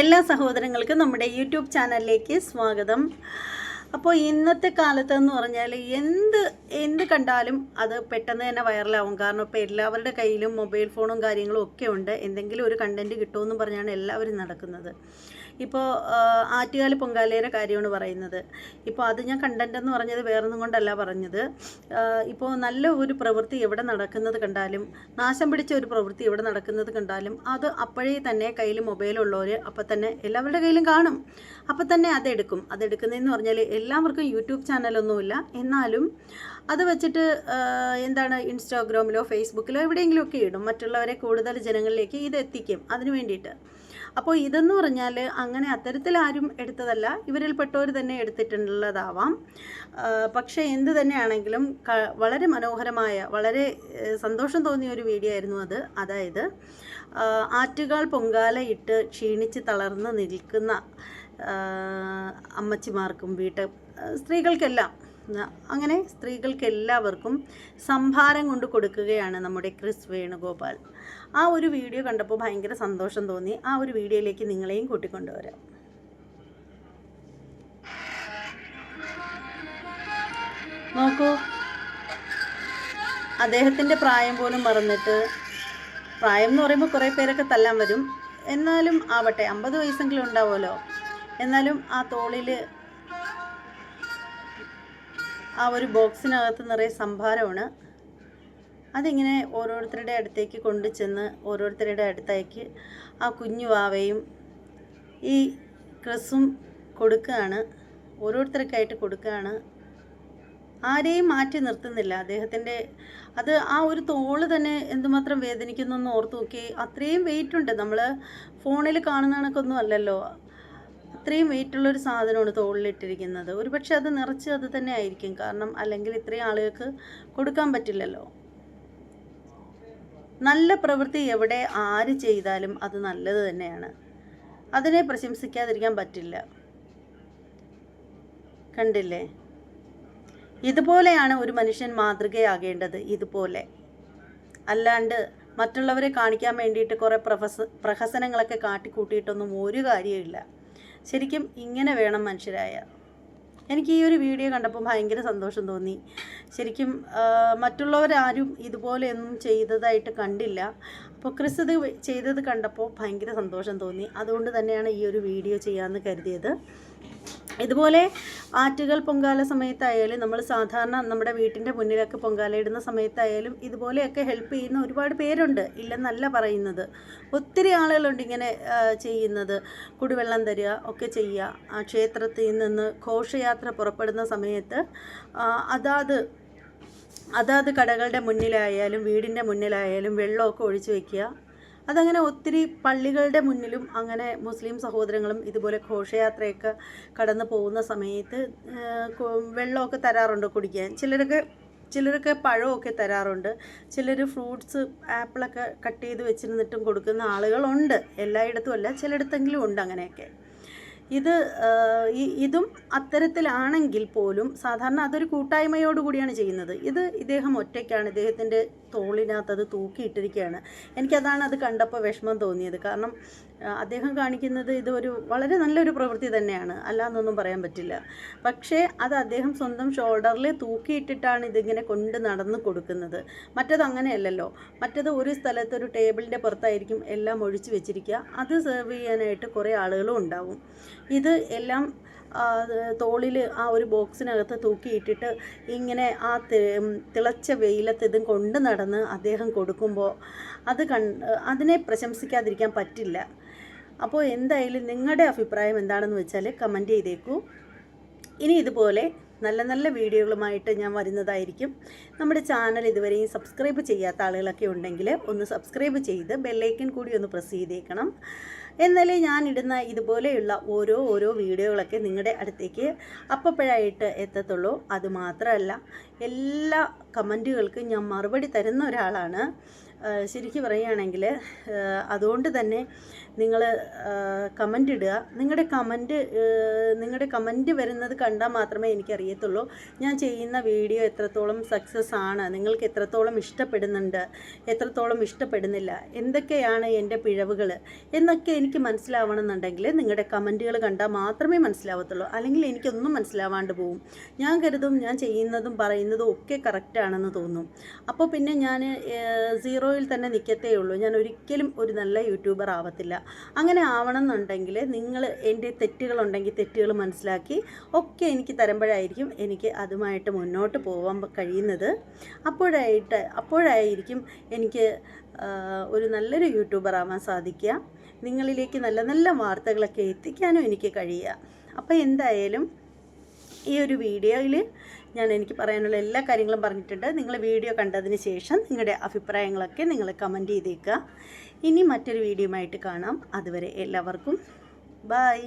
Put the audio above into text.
എല്ലാ സഹോദരങ്ങൾക്കും നമ്മുടെ യൂട്യൂബ് ചാനലിലേക്ക് സ്വാഗതം. അപ്പോൾ ഇന്നത്തെ കാലത്ത് എന്ന് പറഞ്ഞാൽ എന്ത് എന്ത് കണ്ടാലും അത് പെട്ടെന്ന് തന്നെ വൈറലാവും. കാരണം ഇപ്പോൾ എല്ലാവരുടെ കയ്യിലും മൊബൈൽ ഫോണും കാര്യങ്ങളും ഒക്കെ ഉണ്ട്. എന്തെങ്കിലും ഒരു കണ്ടന്റ് കിട്ടുമെന്ന് പറഞ്ഞാണ് എല്ലാവരും നടക്കുന്നത്. ഇപ്പോൾ ആറ്റുകാലി പൊങ്കാലയുടെ കാര്യമാണ് പറയുന്നത്. ഇപ്പോൾ അത് ഞാൻ കണ്ടന്റ് എന്ന് പറഞ്ഞത് വേറൊന്നും കൊണ്ടല്ല പറഞ്ഞത്. ഇപ്പോൾ നല്ല ഒരു പ്രവൃത്തി എവിടെ നടക്കുന്നത് കണ്ടാലും നാശം പിടിച്ച ഒരു പ്രവൃത്തി എവിടെ നടക്കുന്നത് കണ്ടാലും അത് അപ്പോഴേ തന്നെ കയ്യിൽ മൊബൈലുള്ളവർ അപ്പം തന്നെ എല്ലാവരുടെ കയ്യിലും കാണും. അപ്പം തന്നെ അതെടുക്കും അതെടുക്കുന്നതെന്ന് പറഞ്ഞാൽ എല്ലാവർക്കും യൂട്യൂബ് ചാനലൊന്നുമില്ല എന്നാലും അത് വെച്ചിട്ട് എന്താണ് ഇൻസ്റ്റാഗ്രാമിലോ ഫേസ്ബുക്കിലോ എവിടെയെങ്കിലുമൊക്കെ ഇടും. മറ്റുള്ളവരെ കൂടുതൽ ജനങ്ങളിലേക്ക് ഇത് എത്തിക്കും. അതിന് വേണ്ടിയിട്ട്. അപ്പോൾ ഇതെന്ന് പറഞ്ഞാൽ അങ്ങനെ അത്തരത്തിൽ ആരും എടുത്തതല്ല. ഇവരിൽ പെട്ടവർ തന്നെ എടുത്തിട്ടുള്ളതാവാം. പക്ഷേ എന്ത് തന്നെയാണെങ്കിലും വളരെ മനോഹരമായ വളരെ സന്തോഷം തോന്നിയ ഒരു വീഡിയോ ആയിരുന്നു അത്. അതായത് ആറ്റുകാൽ പൊങ്കാല ഇട്ട് ക്ഷീണിച്ച് തളർന്ന് നിൽക്കുന്ന അമ്മച്ചിമാർക്കും വീട്ട് സ്ത്രീകൾക്കെല്ലാം അങ്ങനെ സ്ത്രീകൾക്ക് എല്ലാവർക്കും സംഭാരം കൊണ്ട് കൊടുക്കുകയാണ് നമ്മുടെ ക്രിസ് വേണുഗോപാൽ. ആ ഒരു വീഡിയോ കണ്ടപ്പോൾ ഭയങ്കര സന്തോഷം തോന്നി. ആ ഒരു വീഡിയോയിലേക്ക് നിങ്ങളെയും കൂട്ടിക്കൊണ്ടുവരാം നോക്കൂ. അദ്ദേഹത്തിന്റെ പ്രായം പോലും മറന്നിട്ട് പ്രായം എന്ന് പറയുമ്പോൾ കുറേ പേരൊക്കെ തല്ലാൻ വരും. എന്നാലും ആവട്ടെ അമ്പത് വയസ്സെങ്കിലും ഉണ്ടാവുമല്ലോ. എന്നാലും ആ തോളിൽ ആ ഒരു ബോക്സിനകത്ത് നിറയെ സംഭാരമാണ്. അതിങ്ങനെ ഓരോരുത്തരുടെ അടുത്തേക്ക് കൊണ്ടു ചെന്ന് ഓരോരുത്തരുടെ അടുത്തേക്ക് ആ കുഞ്ഞു വാവയും ഈ ക്രിസും കൊടുക്കുകയാണ്. ഓരോരുത്തർക്കായിട്ട് കൊടുക്കുകയാണ്. ആരെയും മാറ്റി നിർത്തുന്നില്ല. അദ്ദേഹത്തിന്റെ അത് ആ ഒരു തോൾ തന്നെ എന്തുമാത്രം വേദനിക്കുന്നു എന്ന് ഓർത്ത് നോക്കി അത്രയും വെയിറ്റ് ഉണ്ട്. നമ്മൾ ഫോണിൽ കാണുന്ന കണക്കൊന്നും അല്ലല്ലോ. അത്രയും വെയിറ്റുള്ള ഒരു സാധനമാണ് തോളിലിട്ടിരിക്കുന്നത്. ഒരുപക്ഷെ അത് നിറച്ച് അത് തന്നെ ആയിരിക്കും. കാരണം അല്ലെങ്കിൽ ഇത്രയും ആളുകൾക്ക് കൊടുക്കാൻ പറ്റില്ലല്ലോ. നല്ല പ്രവൃത്തി എവിടെ ആര് ചെയ്താലും അത് നല്ലത് തന്നെയാണ്. അതിനെ പ്രശംസിക്കാതിരിക്കാൻ പറ്റില്ല. കണ്ടില്ലേ? ഇതുപോലെയാണ് ഒരു മനുഷ്യൻ മാതൃകയാകേണ്ടത് ഇതുപോലെ. അല്ലാണ്ട് മറ്റുള്ളവരെ കാണിക്കാൻ വേണ്ടിയിട്ട് കുറേ പ്രഹസ പ്രഹസനങ്ങളൊക്കെ കാട്ടിക്കൂട്ടിയിട്ടൊന്നും ഒരു കാര്യമില്ല ശരിക്കും ഇങ്ങനെ വേണം മനുഷ്യരായ. എനിക്ക് ഈ ഒരു വീഡിയോ കണ്ടപ്പോൾ ഭയങ്കര സന്തോഷം തോന്നി. ശരിക്കും മറ്റുള്ളവരാരും ഇതുപോലെയൊന്നും ചെയ്തതായിട്ട് കണ്ടില്ല. അപ്പോൾ ക്രിസ് ഇത് ചെയ്തത് കണ്ടപ്പോൾ ഭയങ്കര സന്തോഷം തോന്നി. അതുകൊണ്ട് തന്നെയാണ് ഈ ഒരു വീഡിയോ ചെയ്യാമെന്ന് കരുതിയത്. ഇതുപോലെ ആറ്റുകൾ പൊങ്കാല സമയത്തായാലും നമ്മൾ സാധാരണ നമ്മുടെ വീട്ടിന്റെ മുന്നിലൊക്കെ പൊങ്കാല ഇടുന്ന സമയത്തായാലും ഇതുപോലെയൊക്കെ ഹെൽപ്പ് ചെയ്യുന്ന ഒരുപാട് പേരുണ്ട്. ഇല്ലെന്നല്ല പറയുന്നത്. ഒത്തിരി ആളുകളുണ്ട് ഇങ്ങനെ ചെയ്യുന്നത്. കുടിവെള്ളം തരിക ഒക്കെ ചെയ്യുക. ക്ഷേത്രത്തിൽ നിന്ന് ഘോഷയാത്ര പുറപ്പെടുന്ന സമയത്ത് അതാത് അതാത് കടകളുടെ മുന്നിലായാലും വീടിന്റെ മുന്നിലായാലും വെള്ളമൊക്കെ ഒഴിച്ചു വെക്കുക. അതങ്ങനെ ഒത്തിരി പള്ളികളുടെ മുന്നിലും അങ്ങനെ മുസ്ലിം സഹോദരങ്ങളും ഇതുപോലെ ഘോഷയാത്രയൊക്കെ കടന്നു പോകുന്ന സമയത്ത് വെള്ളമൊക്കെ തരാറുണ്ട് കുടിക്കാൻ. ചിലരൊക്കെ ചിലരൊക്കെ പഴമൊക്കെ തരാറുണ്ട്. ചിലർ ഫ്രൂട്ട്സ് ആപ്പിളൊക്കെ കട്ട് ചെയ്ത് വെച്ചിരുന്നിട്ടും കൊടുക്കുന്ന ആളുകളുണ്ട്. എല്ലായിടത്തും അല്ല ചിലയിടത്തെങ്കിലും ഉണ്ട് അങ്ങനെയൊക്കെ. ഇത് ഇതും അത്തരത്തിലാണെങ്കിൽ പോലും സാധാരണ അതൊരു കൂട്ടായ്മയോടുകൂടിയാണ് ചെയ്യുന്നത്. ഇത് ഇദ്ദേഹം ഒറ്റയ്ക്കാണ് ഇദ്ദേഹത്തിന്റെ തോളിനകത്ത് അത് തൂക്കിയിട്ടിരിക്കുകയാണ്. എനിക്കതാണ് അത് കണ്ടപ്പോൾ വിഷമം തോന്നിയത്. കാരണം അദ്ദേഹം കാണിക്കുന്നത് ഇത് ഒരു വളരെ നല്ലൊരു പ്രവൃത്തി തന്നെയാണ്. അല്ലാന്നൊന്നും പറയാൻ പറ്റില്ല. പക്ഷേ അത് അദ്ദേഹം സ്വന്തം ഷോൾഡറിൽ തൂക്കിയിട്ടിട്ടാണ് ഇതിങ്ങനെ കൊണ്ട് നടന്ന് കൊടുക്കുന്നത്. മറ്റത് അങ്ങനെയല്ലല്ലോ. മറ്റത് ഒരു സ്ഥലത്ത് ഒരു ടേബിളിന്റെ പുറത്തായിരിക്കും എല്ലാം ഒഴിച്ചു വെച്ചിരിക്കുക. അത് സെർവ് ചെയ്യാനായിട്ട് കുറേ ആളുകളും ഉണ്ടാവും. ഇത് എല്ലാം തോളിൽ ആ ഒരു ബോക്സിനകത്ത് തൂക്കിയിട്ടിട്ട് ഇങ്ങനെ ആ തിളച്ച വെയിലത്ത് ഇതും കൊണ്ട് നടന്ന് അദ്ദേഹം കൊടുക്കുമ്പോൾ അത് കൺ അതിനെ പ്രശംസിക്കാതിരിക്കാൻ പറ്റില്ല. അപ്പോൾ എന്തായാലും നിങ്ങളുടെ അഭിപ്രായം എന്താണെന്ന് വെച്ചാൽ കമന്റ് ചെയ്തേക്കൂ. ഇനി ഇതുപോലെ നല്ല നല്ല വീഡിയോകളുമായിട്ട് ഞാൻ വരുന്നതായിരിക്കും. നമ്മുടെ ചാനൽ ഇതുവരെയും സബ്സ്ക്രൈബ് ചെയ്യാത്ത ആളുകളൊക്കെ ഉണ്ടെങ്കിൽ ഒന്ന് സബ്സ്ക്രൈബ് ചെയ്ത് ബെല്ലൈക്കൻ കൂടി ഒന്ന് പ്രസ് ചെയ്തേക്കണം. എന്നാലേ ഞാൻ ഇടുന്ന ഇതുപോലെയുള്ള ഓരോ ഓരോ വീഡിയോകളൊക്കെ നിങ്ങളുടെ അടുത്തേക്ക് അപ്പപ്പോഴായിട്ട് എത്തത്തുള്ളൂ. അതുമാത്രമല്ല എല്ലാ കമന്റുകൾക്കും ഞാൻ മറുപടി തരുന്ന ഒരാളാണ്. ശരിക്കും പറയുകയാണെങ്കിൽ അതുകൊണ്ട് തന്നെ നിങ്ങൾ കമന്റ് ഇടുക. നിങ്ങളുടെ കമന്റ് നിങ്ങളുടെ കമന്റ് വരുന്നത് കണ്ടാൽ മാത്രമേ എനിക്കറിയത്തുള്ളൂ. ഞാൻ ചെയ്യുന്ന വീഡിയോ എത്രത്തോളം സക്സസ് ആണ് നിങ്ങൾക്ക് എത്രത്തോളം ഇഷ്ടപ്പെടുന്നുണ്ട് എത്രത്തോളം ഇഷ്ടപ്പെടുന്നില്ല എന്തൊക്കെയാണ് എന്റെ പിഴവുകൾ എന്നൊക്കെ എനിക്ക് മനസ്സിലാവണമെന്നുണ്ടെങ്കിൽ നിങ്ങളുടെ കമന്റുകൾ കണ്ടാൽ മാത്രമേ മനസ്സിലാവത്തുള്ളൂ. അല്ലെങ്കിൽ എനിക്കൊന്നും മനസ്സിലാവാണ്ട് പോകും ഞാൻ കരുതും ഞാൻ ചെയ്യുന്നതും പറയുന്നതും ഒക്കെ കറക്റ്റാണെന്ന് തോന്നും. അപ്പോൾ പിന്നെ ഞാൻ സീറോയിൽ തന്നെ നിൽക്കത്തേ ഉള്ളൂ ഞാൻ ഒരിക്കലും ഒരു നല്ല യൂട്യൂബർ ആവത്തില്ല. അങ്ങനെ ആവണം എന്നുണ്ടെങ്കിൽ നിങ്ങൾ എന്റെ തെറ്റുകളുണ്ടെങ്കിൽ തെറ്റുകൾ മനസ്സിലാക്കി ഒക്കെ എനിക്ക് തരുമ്പോഴായിരിക്കും എനിക്ക് അതുമായിട്ട് മുന്നോട്ട് പോകാൻ കഴിയുന്നത്. അപ്പോഴായിട്ട് അപ്പോഴായിരിക്കും എനിക്ക് ഒരു നല്ലൊരു യൂട്യൂബർ ആവാൻ സാധിക്കുക. നിങ്ങളിലേക്ക് നല്ല നല്ല വാർത്തകളൊക്കെ എത്തിക്കാനും എനിക്ക് കഴിയുക. അപ്പോൾ എന്തായാലും ഈ ഒരു വീഡിയോയിൽ ഞാൻ എനിക്ക് പറയാനുള്ള എല്ലാ കാര്യങ്ങളും പറഞ്ഞിട്ടുണ്ട്. നിങ്ങൾ വീഡിയോ കണ്ടതിന് ശേഷം നിങ്ങളുടെ അഭിപ്രായങ്ങളൊക്കെ നിങ്ങൾ കമന്റ് ചെയ്തേക്കുക. ഇനി മറ്റൊരു വീഡിയോയുമായിട്ട് കാണാം. അതുവരെ എല്ലാവർക്കും ബായ്